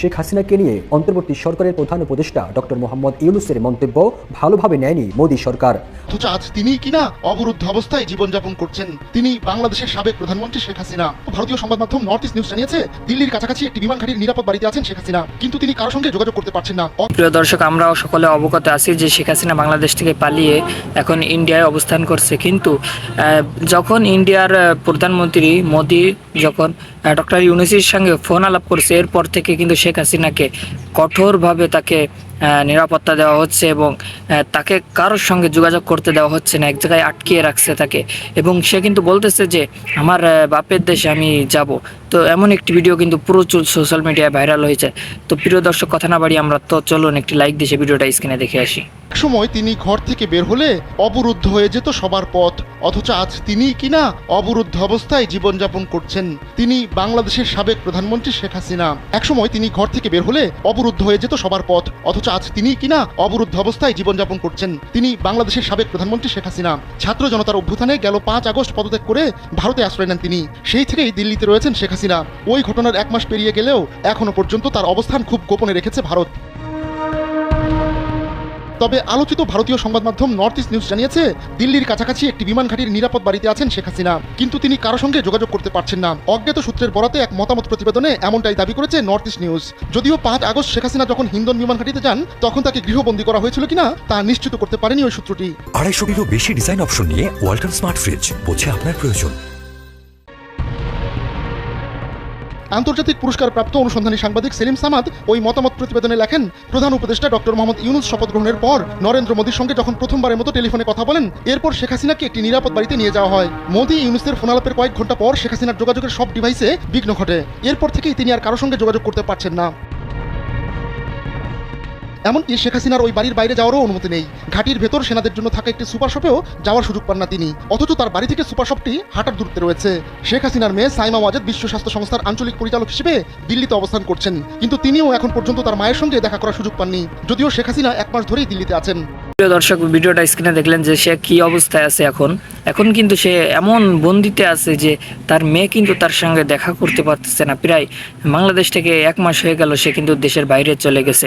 শেখ হাসিনাকে নিয়ে অন্তর্বর্তী সরকারের প্রধান উপদেষ্টা ডক্টর মোহাম্মদ ইউনুসের মন্তব্য ভালোভাবে নেয়নি মোদী সরকার। অথচ আজ তিনি কিনা অবরুদ্ধ অবস্থায় জীবনযাপন করছেন। তিনি বাংলাদেশের সাবেক প্রধানমন্ত্রী শেখ হাসিনা। ভারতীয় সংবাদ মাধ্যম নর্থ ইস্ট নিউজ জানিয়েছে দিল্লির কাছাকাছি একটি বিমান ঘাটির নিরাপদ বাড়িতে আছেন শেখ হাসিনা। কিন্তু তিনি কারোর সঙ্গে যোগাযোগ করতে পারছেন না। প্রিয় দর্শক আমরাও সকলে অবগত আছি যে শেখ হাসিনা বাংলাদেশ থেকে পালিয়ে এখন ইন্ডিয়ায় অবস্থান করছে। কিন্তু আহ, যখন ইন্ডিয়ার প্রধানমন্ত্রী মোদি যখন ডক্টর ইউনুসির সঙ্গে ফোন আলাপ করছে এরপর থেকে কিন্তু শেখ হাসিনাকে কঠোরভাবে তাকে নিরাপত্তা দেওয়া হচ্ছে এবং তাকে কারোর সঙ্গে যোগাযোগ করতে দেওয়া হচ্ছে না, এক জায়গায় আটকিয়ে রাখছে তাকে। এবং সে কিন্তু বলতেছে যে, আমার বাপের দেশে আমি যাব। তো এমন একটি ভিডিও কিন্তু প্রচুর সোশ্যাল মিডিয়ায় ভাইরাল হয়েছে। তো প্রিয় দর্শক, কথা না বাড়ি আমরা তো চলুন একটি লাইক দিয়ে ভিডিওটা স্ক্রিনে দেখে আসি। সময় তিনি ঘর থেকে বের হলে অবরুদ্ধ হয়ে যেত সবার পথ, অথচ আজ তিনি কিনা অবরুদ্ধ অবস্থায় জীবনযাপন করছেন। তিনি বাংলাদেশের সাবেক প্রধানমন্ত্রী শেখ হাসিনা। একসময় তিনি ঘর থেকে বের হলে অবরুদ্ধ হয়ে যেত সবার পথ, অথচ আজ তিনি কিনা অবরুদ্ধ অবস্থায় জীবনযাপন করছেন। তিনি বাংলাদেশের সাবেক প্রধানমন্ত্রী শেখ হাসিনা। ছাত্র জনতার অভ্যুত্থানে গেল পাঁচ আগস্ট পদত্যাগ করে ভারতে আশ্রয় নেন তিনি। সেই থেকেই দিল্লিতে রয়েছেন শেখ হাসিনা। ওই ঘটনার এক মাস পেরিয়ে গেলেও এখনও পর্যন্ত তার অবস্থান খুব গোপনে রেখেছে ভারত। তবে আলোচিত ভারতীয় সংবাদ মাধ্যম নর্থ ইস্ট নিউজ জানিয়েছে, দিল্লির কাছাকাছি একটি বিমান ঘাটির নিরাপদ বাড়িতে আছেন শেখ হাসিনা। কিন্তু তিনি কারও সঙ্গে যোগাযোগ করতে পারছেন না। অজ্ঞাত সূত্রের বরাতে এক মতামত প্রতিবেদনে এমনটাই দাবি করেছে নর্থ ইস্ট নিউজ যদিও পাঁচ আগস্ট শেখ হাসিনা যখন হিন্দন বিমান ঘাটিতে যান, তখন তাকে গৃহবন্দী করা হয়েছিল কিনা, তা নিশ্চিত করতে পারেনি ওই সূত্রটি। আড়াইশোটিরও বেশি ডিজাইন অপশন নিয়ে ওয়ালটন স্মার্ট ফ্রিজ বোঝে আপনার প্রয়োজন। আন্তর্জাতিক পুরস্কারপ্রাপ্ত অনুসন্ধানী সাংবাদিক সেলিম সামাদ ওই মতামত প্রতিবেদনে লেখেন, প্রধান উপদেষ্টা ডক্টর মোহাম্মদ ইউনুস শপথ গ্রহণের পর নরেন্দ্র মোদীর সঙ্গে যখন প্রথমবারের মতো টেলিফোনে কথা বলেন, এরপর শেখ হাসিনাকে একটি নিরাপদ বাড়িতে নিয়ে যাওয়া হয়। মোদী ইউনুসের ফোনালাপের কয়েক ঘণ্টা পর শেখ হাসিনার যোগাযোগের সব ডিভাইসে বিঘ্ন ঘটে। এরপর থেকেই তিনি আর কারও সঙ্গে যোগাযোগ করতে পারছেন না। এমনকি শেখ হাসিনার ওই বাড়ির বাইরে যাওয়ারও অনুমতি নেই। ঘাটির ভেতর সেনাদের জন্য থাকা একটি সুপার শপেও যাওয়ার সুযোগ পান না তিনি। অথচ তার বাড়ি থেকে সুপার শপটি হাঁটার দূরত্বে রয়েছে। শেখ হাসিনার মেয়ে সাইমা ওয়াজেদ বিশ্ব স্বাস্থ্য সংস্থার আঞ্চলিক পরিচালক হিসেবে দিল্লিতে অবস্থান করছেন। কিন্তু তিনিও এখন পর্যন্ত তার মায়ের সঙ্গে দেখা করার সুযোগ পাননি। যদিও শেখ হাসিনা এক মাস ধরেই দিল্লিতে আছেন। প্রিয় দর্শক, ভিডিওটা স্ক্রিনে দেখলেন যে সে কি অবস্থায় আছে এখন। এখন কিন্তু সে এমন বন্দিতে আছে যে তার মেয়ে কিন্তু তার সঙ্গে দেখা করতে পারতেছে না। প্রায় বাংলাদেশ থেকে এক মাস হয়ে গেল সে কিন্তু দেশের বাইরে চলে গেছে।